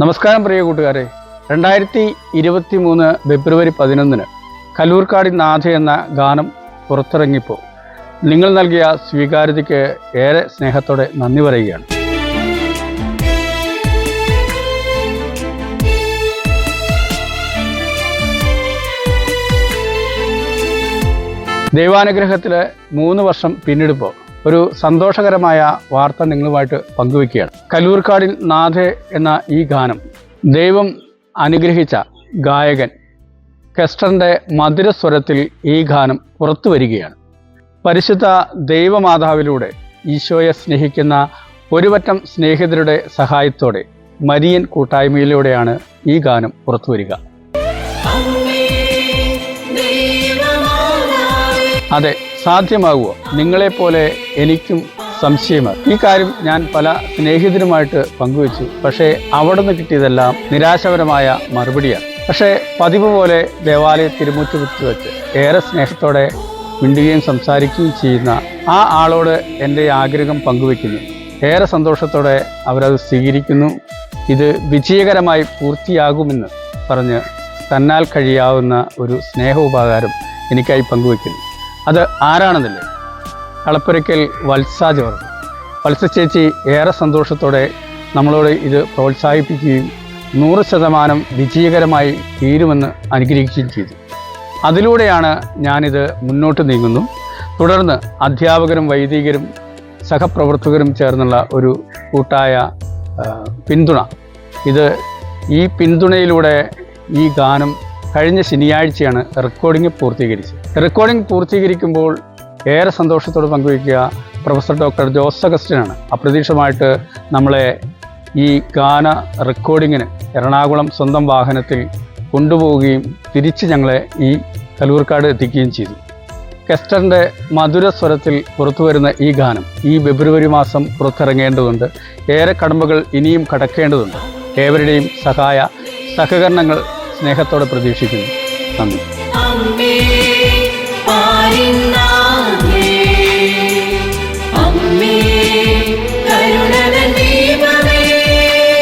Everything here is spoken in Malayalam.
നമസ്കാരം പ്രിയ കൂട്ടുകാരെ. രണ്ടായിരത്തി ഇരുപത്തി മൂന്ന് ഫെബ്രുവരി പതിനൊന്നിന് കലൂർക്കാടി നാഥ എന്ന ഗാനം പുറത്തിറങ്ങിപ്പോൾ നിങ്ങൾ നൽകിയ സ്വീകാര്യതയ്ക്ക് ഏറെ സ്നേഹത്തോടെ നന്ദി പറയുകയാണ്. ദൈവാനുഗ്രഹത്തിൽ മൂന്ന് വർഷം പിന്നിടുമ്പോൾ ഒരു സന്തോഷകരമായ വാർത്ത നിങ്ങളുമായിട്ട് പങ്കുവെക്കുകയാണ് കലൂർക്കാടിൽ നാഥെ എന്ന ഈ ഗാനം ദൈവം അനുഗ്രഹിച്ച ഗായകൻ കെസ്റ്ററിന്റെ മധുരസ്വരത്തിൽ ഈ ഗാനം പുറത്തു വരികയാണ്. പരിശുദ്ധ ദൈവമാതാവിലൂടെ ഈശോയെ സ്നേഹിക്കുന്ന ഒരുപറ്റം സ്നേഹിതരുടെ സഹായത്തോടെ മരിയൻ കൂട്ടായ്മയിലൂടെയാണ് ഈ ഗാനം പുറത്തു വരിക. അതെ സാധ്യമാകുമോ നിങ്ങളെപ്പോലെ എനിക്കും സംശയമാണ്. ഈ കാര്യം ഞാൻ പല സ്നേഹിതരുമായിട്ട് പങ്കുവച്ചു. പക്ഷേ അവിടെ നിന്ന് കിട്ടിയതെല്ലാം നിരാശപരമായ മറുപടിയാണ്. പക്ഷേ പതിവ് പോലെ ദേവാലയ തിരുമുറ്റുപുറ്റി വെച്ച് ഏറെ സ്നേഹത്തോടെ മിണ്ടുകയും സംസാരിക്കുകയും ചെയ്യുന്ന ആ ആളോട് എന്റെ ആഗ്രഹം പങ്കുവെക്കുന്നു. ഏറെ സന്തോഷത്തോടെ അവരത് സ്വീകരിക്കുന്നു. ഇത് വിജയകരമായി പൂർത്തിയാകുമെന്ന് പറഞ്ഞ് തന്നാൽ കഴിയാവുന്ന ഒരു സ്നേഹോപകാരം എനിക്കായി പങ്കുവെക്കുന്നു. അത് ആരാണെന്നില്ലേ? കളപ്പുരയ്ക്കൽ വത്സാജ് ജോർജ് വത്സ ചേച്ചി ഏറെ സന്തോഷത്തോടെ നമ്മളോട് ഇത് പ്രോത്സാഹിപ്പിക്കുകയും നൂറ് ശതമാനം വിജയകരമായി തീരുമെന്ന് അനുഗ്രഹിക്കുകയും ചെയ്തു. അതിലൂടെയാണ് ഞാനിത് മുന്നോട്ട് നീങ്ങുന്നു. തുടർന്ന് അധ്യാപകരും വൈദികരും സഹപ്രവർത്തകരും ചേർന്നുള്ള ഒരു കൂട്ടായ പിന്തുണ. ഇത് ഈ പിന്തുണയിലൂടെ ഈ ഗാനം കഴിഞ്ഞ ശനിയാഴ്ചയാണ് റെക്കോർഡിംഗ് പൂർത്തീകരിച്ചത്. റെക്കോർഡിംഗ് പൂർത്തീകരിക്കുമ്പോൾ ഏറെ സന്തോഷത്തോട് പങ്കുവയ്ക്കുക പ്രൊഫസർ ഡോക്ടർ ജോസ് അഗസ്റ്റിനാണ്. അപ്രതീക്ഷിതമായിട്ട് നമ്മളെ ഈ ഗാന റെക്കോർഡിങ്ങിന് എറണാകുളം സ്വന്തം വാഹനത്തിൽ കൊണ്ടുപോവുകയും തിരിച്ച് ഞങ്ങളെ ഈ കലൂർക്കാട് എത്തിക്കുകയും ചെയ്തു. കെസ്റ്ററിന്റെ മധുര സ്വരത്തിൽ പുറത്തു വരുന്ന ഈ ഗാനം ഈ ഫെബ്രുവരി മാസം പുറത്തിറങ്ങേണ്ടതുണ്ട്. ഏറെ കടമ്പകൾ ഇനിയും കടക്കേണ്ടതുണ്ട്. ഏവരുടെയും സഹായ സഹകരണങ്ങൾ സ്നേഹത്തോടെ പ്രതീക്ഷിക്കുന്നു. നന്ദി.